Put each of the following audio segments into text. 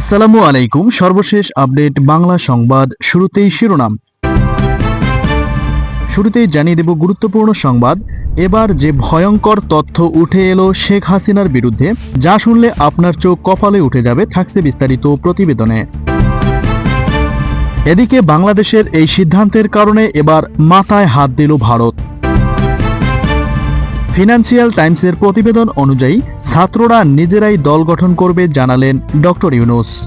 আসসালামু আলাইকুম। সর্বশেষ আপডেট বাংলা সংবাদ শুরুতেই শিরোনাম। শুরুতেই জানিয়ে দেব গুরুত্বপূর্ণ সংবাদ। এবার যে ভয়ঙ্কর তথ্য উঠে এলো শেখ হাসিনার বিরুদ্ধে, যা শুনলে আপনার চোখ কপালে উঠে যাবে থাকছে বিস্তারিত প্রতিবেদনে। এদিকে বাংলাদেশের এই সিদ্ধান্তের কারণে এবার মাথায় হাত দিল ভারত। ফিনান্সিয়াল টাইমসের প্রতিবেদন অনুযায়ী, ছাত্ররা নিজেরাই দল গঠন করবে জানালেন ডক্টর ইউনুস।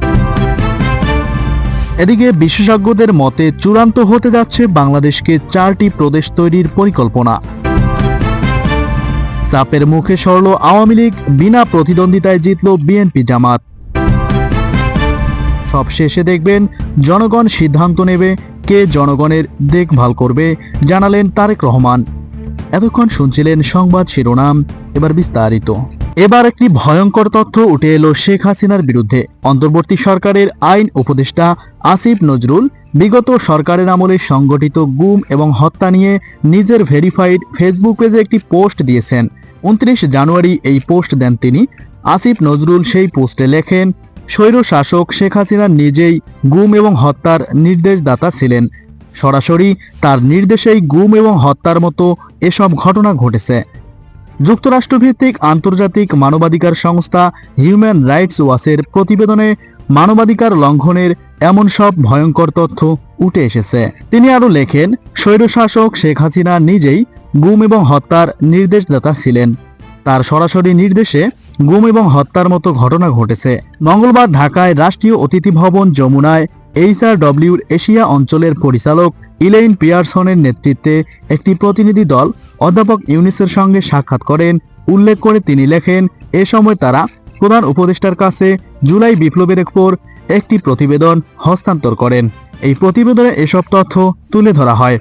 এদিকে বিশেষজ্ঞদের মতে, চূড়ান্ত হতে যাচ্ছে বাংলাদেশকে চারটি প্রদেশ তৈরির পরিকল্পনা। চাপের মুখে সরল আওয়ামী লীগ বিনা প্রতিদ্বন্দ্বিতায় জিতল বিএনপি জামাত। সব শেষে দেখবেন, জনগণ সিদ্ধান্ত নেবে কে জনগণের দেখভাল করবে, জানালেন তারেক রহমান। এতক্ষণ শুনছিলেন সংবাদ শিরোনাম, এবার বিস্তারিত। এবার একটি ভয়ঙ্কর তথ্য উঠে এলো শেখ হাসিনার বিরুদ্ধে। অন্তর্বর্তী সরকারের আইন উপদেষ্টা আসিফ নজরুল বিগত সরকারের আমলে সংগঠিত গুম এবং হত্যা নিয়ে নিজের ভেরিফাইড ফেসবুক পেজে একটি পোস্ট দিয়েছেন। উনত্রিশ জানুয়ারি এই পোস্ট দেন তিনি। আসিফ নজরুল সেই পোস্টে লেখেন স্বৈর শাসক শেখ হাসিনা নিজেই গুম এবং হত্যার নির্দেশদাতা ছিলেন। সরাসরি তার নির্দেশেই গুম এবং হত্যার মতো এসব ঘটনা ঘটেছে। যুক্তরাষ্ট্রভিত্তিক আন্তর্জাতিক মানবাধিকার সংস্থা হিউম্যান রাইটস ওয়াচের প্রতিবেদনে মানবাধিকার লঙ্ঘনের এমন সব ভয়ঙ্কর তথ্য উঠে এসেছে। তিনি আরও লেখেন, স্বৈরশাসক শেখ হাসিনা নিজেই গুম এবং হত্যার নির্দেশদাতা ছিলেন। তার সরাসরি নির্দেশে গুম এবং হত্যার মতো ঘটনা ঘটেছে। মঙ্গলবার ঢাকায় রাষ্ট্রীয় অতিথি ভবন যমুনায় এইচআরডব্লিউর এশিয়া অঞ্চলের পরিচালক ইলেইন পিয়ারসনের নেতৃত্বে একটি প্রতিনিধি দল অধ্যাপক ইউনিসের সঙ্গে সাক্ষাৎ করেন। উল্লেখ করে তিনি লেখেন, এ সময় তারা প্রধান উপদেষ্টার কাছে জুলাই বিপ্লবের উপর একটি প্রতিবেদন হস্তান্তর করেন। এই প্রতিবেদনে এসব তথ্য তুলে ধরা হয়।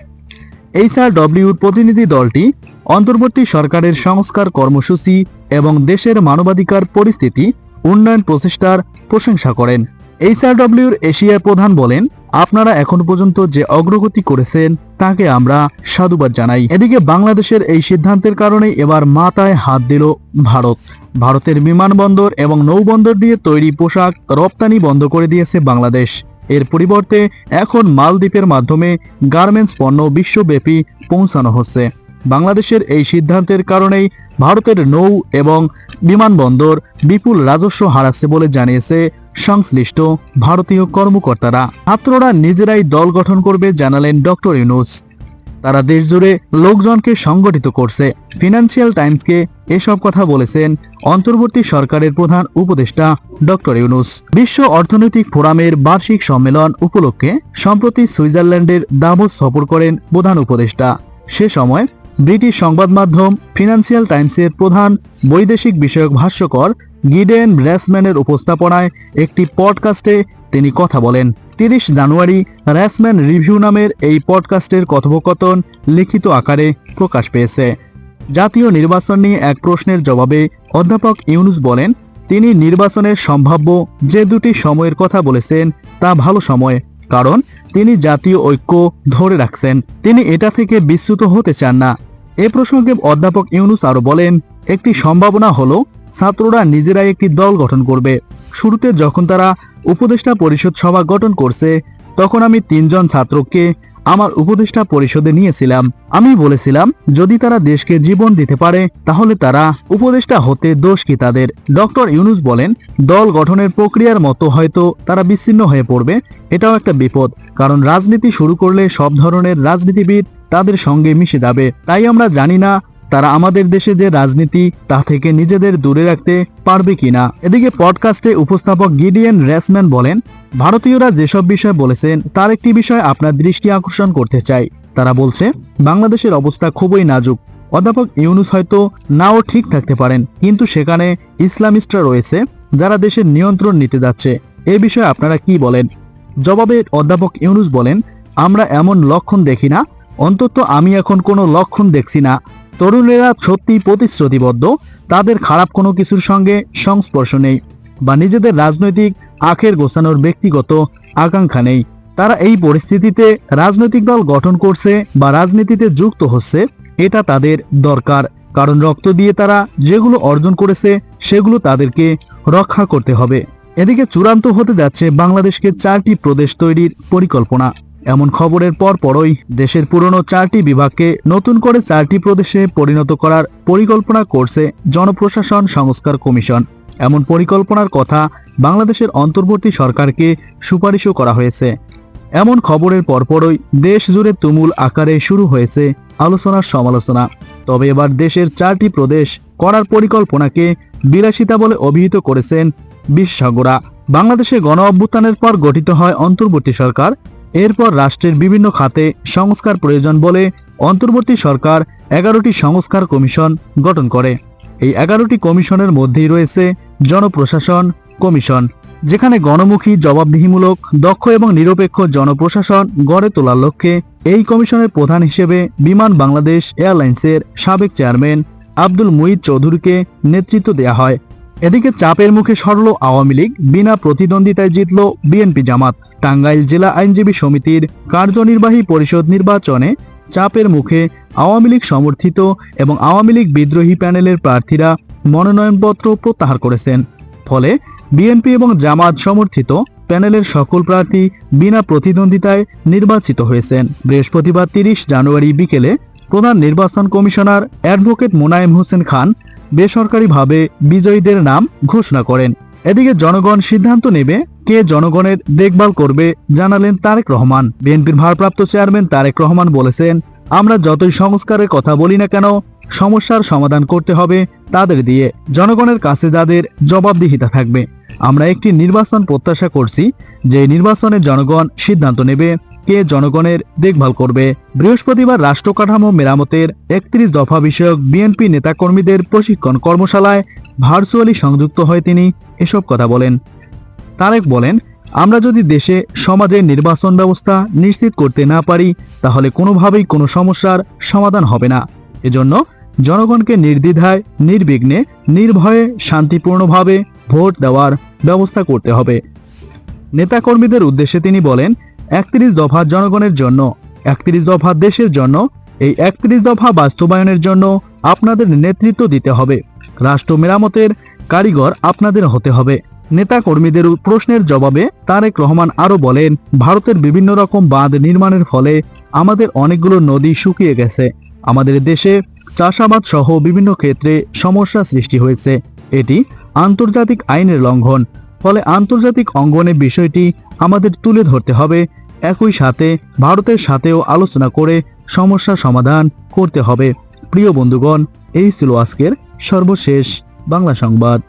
এইচআরডব্লিউর প্রতিনিধি দলটি অন্তর্বর্তী সরকারের সংস্কার কর্মসূচি এবং দেশের মানবাধিকার পরিস্থিতি, উন্নয়ন প্রচেষ্টার প্রশংসা করেন। এইচআরডব্লিউর এশিয়ার প্রধান বলেন, আপনারা এখন পর্যন্ত যে অগ্রগতি করেছেন, তাকে আমরা সাধুবাদ জানাই। এদিকে বাংলাদেশের এই সিদ্ধান্তের কারণে এবার মাথায় হাত দিল ভারত। ভারতের বিমানবন্দর এবং নৌবন্দর দিয়ে তৈরি পোশাক রপ্তানি বন্ধ করে দিয়েছে বাংলাদেশ। এর পরিবর্তে এখন মালদ্বীপের মাধ্যমে গার্মেন্টস পণ্য বিশ্বব্যাপী পৌঁছানো হচ্ছে। বাংলাদেশের এই সিদ্ধান্তের কারণেই ভারতের নৌ এবং বিমানবন্দর বিপুল রাজস্ব হারাচ্ছে বলে জানিয়েছে সংশ্লিষ্ট ভারতীয় কর্মকর্তারা। ছাত্ররা নিজেরাই দল গঠন করবে জানালেন ডক্টর ইউনুস। তারা দেশজুড়ে লোকজনকে সংগঠিত করছে। ফিনান্সিয়াল টাইমসকে এসব কথা বলেছেন অন্তর্বর্তী সরকারের প্রধান উপদেষ্টা ডক্টর ইউনুস। বিশ্ব অর্থনৈতিক ফোরামের বার্ষিক সম্মেলন উপলক্ষে সম্প্রতি সুইজারল্যান্ডের দাভোস সফর করেন প্রধান উপদেষ্টা। সে সময় ব্রিটিশ সংবাদ মাধ্যম ফিনান্সিয়াল টাইমসের প্রধান বৈদেশিক বিষয়ক ভাষ্যকর গিডেন র্যাসম্যানের উপস্থাপনায় একটি পডকাস্টে তিনি কথা বলেন। তিরিশ জানুয়ারি র্যাসম্যান রিভিউ নামের এই পডকাস্টের কথোপকথন লিখিত আকারে প্রকাশ পেয়েছে। জাতীয় নির্বাচন নিয়ে এক প্রশ্নের জবাবে অধ্যাপক ইউনুস বলেন, তিনি নির্বাচনের সম্ভাব্য যে দুটি সময়ের কথা বলেছেন তা ভালো সময়, কারণ তিনি জাতীয় ঐক্য ধরে রাখছেন। তিনি এটা থেকে বিচ্যুত হতে চান না। এ প্রসঙ্গে অধ্যাপক ইউনুস আরও বলেন, একটি সম্ভাবনা হল, ছাত্ররা নিজেরাই একটি দল গঠন করবে। শুরুতে যখন তারা উপদেষ্টা পরিষদ সভা গঠন করছে, তখন আমি তিনজন ছাত্রকে আমার উপদেষ্টা পরিষদে নিয়েছিলাম। আমি বলেছিলাম, যদি তারা দেশকে জীবন দিতে পারে, তাহলে তারা উপদেষ্টা হতে দোষ কি তাদের? ডক্টর ইউনুস বলেন, দল গঠনের প্রক্রিয়ার মতো হয়তো তারা বিচ্ছিন্ন হয়ে পড়বে, এটাও একটা বিপদ। কারণ রাজনীতি শুরু করলে সব ধরনের রাজনীতিবিদ তাদের সঙ্গে মিশে যাবে। তাই আমরা জানি না তারা আমাদের দেশে যে রাজনীতি, তা থেকে নিজেদের দূরে রাখতে পারবে কিনা? এদিকে পডকাস্টে উপস্থাপক গিডিয়ান রেসম্যান বলেন, ভারতীয়রা যেসব বিষয় বলেছেন, তার একটি বিষয় আপনার দৃষ্টি আকর্ষণ করতে চাই। তারা বলছে, বাংলাদেশের অবস্থা খুবই নাজুক। অধ্যাপক ইউনুস হয়তো নাও ঠিক থাকতে পারেন, কিন্তু সেখানে ইসলামিস্টরা রয়েছে, যারা দেশের নিয়ন্ত্রণ নিতে যাচ্ছে। এ বিষয়ে আপনারা কি বলেন? জবাবে অধ্যাপক ইউনুস বলেন, আমরা এমন লক্ষণ দেখি না। অন্তত আমি এখন কোনো লক্ষণ দেখছি না। তরুণেরা সত্যি প্রতিশ্রুতিবদ্ধ, তাদের খারাপ কোনো কিছুর সঙ্গে সংস্পর্শ নেই বা নিজেদের রাজনৈতিক আখের গোছানোর ব্যক্তিগত আকাঙ্ক্ষা নেই। তারা এই পরিস্থিতিতে রাজনৈতিক দল গঠন করছে বা রাজনীতিতে যুক্ত হচ্ছে, এটা তাদের দরকার। কারণ রক্ত দিয়ে তারা যেগুলো অর্জন করেছে, সেগুলো তাদেরকে রক্ষা করতে হবে। এদিকে চূড়ান্ত হতে যাচ্ছে বাংলাদেশকে চারটি প্রদেশ তৈরির পরিকল্পনা। এমন খবরের পর পরই দেশের পুরনো চারটি বিভাগকে নতুন করে চারটি প্রদেশে পরিণত করার পরিকল্পনা করছে জনপ্রশাসন সংস্কার কমিশন। এমন পরিকল্পনার কথা বাংলাদেশের অন্তর্বর্তী সরকারকে সুপারিশও করা হয়েছে। এমন খবরের পরপরই দেশ জুড়ে তুমুল আকারে শুরু হয়েছে আলোচনার সমালোচনা। তবে এবার দেশের চারটি প্রদেশ করার পরিকল্পনাকে বিলাসিতা বলে অভিহিত করেছেন বিশেষজ্ঞরা। বাংলাদেশে গণ অভ্যুত্থানের পর গঠিত হয় অন্তর্বর্তী সরকার এরপর রাষ্ট্রের বিভিন্ন খাতে সংস্কার প্রয়োজন বলে অন্তর্বর্তী সরকার এগারোটি সংস্কার কমিশন গঠন করে। এই এগারোটি কমিশনের মধ্যেই রয়েছে জনপ্রশাসন কমিশন, যেখানে গণমুখী, জবাবদিহিমূলক, দক্ষ এবং নিরপেক্ষ জনপ্রশাসন গড়ে তোলার লক্ষ্যে এই কমিশনের প্রধান হিসেবে বিমান বাংলাদেশ এয়ারলাইন্সের সাবেক চেয়ারম্যান আব্দুল মুঈদ চৌধুরীকে নেতৃত্ব দেয়া হয়। এদিকে চাপের মুখে সরল আওয়ামী লীগ বিনা প্রতিদ্বন্দ্বিতায় জিতল বিএনপি জামাত। টাঙ্গাইল জেলা আইনজীবী সমিতির কার্যনির্বাহী পরিষদ নির্বাচনে চাপের মুখে আওয়ামী লীগ সমর্থিত এবং আওয়ামী লীগ বিদ্রোহী প্যানেলের প্রার্থীরা মনোনয়নপত্র প্রত্যাহার করেছেন। ফলে বিএনপি এবং জামাত সমর্থিত প্যানেলের সকল প্রার্থী বিনা প্রতিদ্বন্দ্বিতায় নির্বাচিত হয়েছেন। বৃহস্পতিবার তিরিশ জানুয়ারি বিকেলে প্রধান নির্বাচন কমিশনার অ্যাডভোকেট মোনায়েম হোসেন খান বেসরকারিভাবে বিজয়ীদের নাম ঘোষণা করেন। এদিকে জনগণ সিদ্ধান্ত নেবে কে জনগণের দেখভাল করবে, জানালেন তারেক রহমান। বিএনপির ভারপ্রাপ্ত চেয়ারম্যান তারেক রহমান বলেছেন, আমরা যতই সংস্কারের কথা বলি না কেন, সমস্যার সমাধান করতে হবে তাদের দিয়ে। জনগণের কাছে যাদের জবাবদিহিতা থাকবে। আমরা একটি নির্বাচন প্রত্যাশা করছি, যে নির্বাচনে জনগণ সিদ্ধান্ত নেবে, কে জনগণের দেখভাল করবে। বৃহস্পতিবার রাষ্ট্র কাঠামো মেরামতের একত্রিশ দফা বিষয়ক বিএনপি নেতাকর্মীদের প্রশিক্ষণ কর্মশালায় ভার্চুয়ালি সংযুক্ত হয়ে তিনি এসব কথা বলেন। তারেক বলেন, আমরা যদি দেশে সমাজের নির্বাচন ব্যবস্থা নিশ্চিত করতে না পারি, তাহলে কোনোভাবেই কোনো সমস্যার সমাধান হবে না। এজন্য জনগণকে নির্দ্বিধায়, নির্বিঘ্নে, নির্ভয়ে, শান্তিপূর্ণভাবে ভোট দেওয়ার ব্যবস্থা করতে হবে। নেতাকর্মীদের উদ্দেশ্যে তিনি বলেন, একত্রিশ দফা জনগণের জন্য, একত্রিশ দফা দেশের জন্য, এই একত্রিশ দফা বাস্তবায়নের জন্য আপনাদের নেতৃত্ব দিতে হবে। রাষ্ট্র মেরামতের কারিগর আপনাদের হতে হবে। নেতা কর্মীদের প্রশ্নের জবাবে তারেক রহমান আরও বলেন, ভারতের বিভিন্ন রকম বাঁধ নির্মাণের ফলে আমাদের অনেকগুলো নদী শুকিয়ে গেছে। আমাদের দেশে চাষাবাদ সহ বিভিন্ন ক্ষেত্রে সমস্যা সৃষ্টি হয়েছে। এটি আন্তর্জাতিক আইনের লঙ্ঘন। ফলে আন্তর্জাতিক অঙ্গনে বিষয়টি আমাদের তুলে ধরতে হবে। একই সাথে ভারতের সাথেও আলোচনা করে সমস্যা সমাধান করতে হবে। প্রিয় বন্ধুগণ, এই ছিল আজকের সর্বশেষ বাংলা সংবাদ।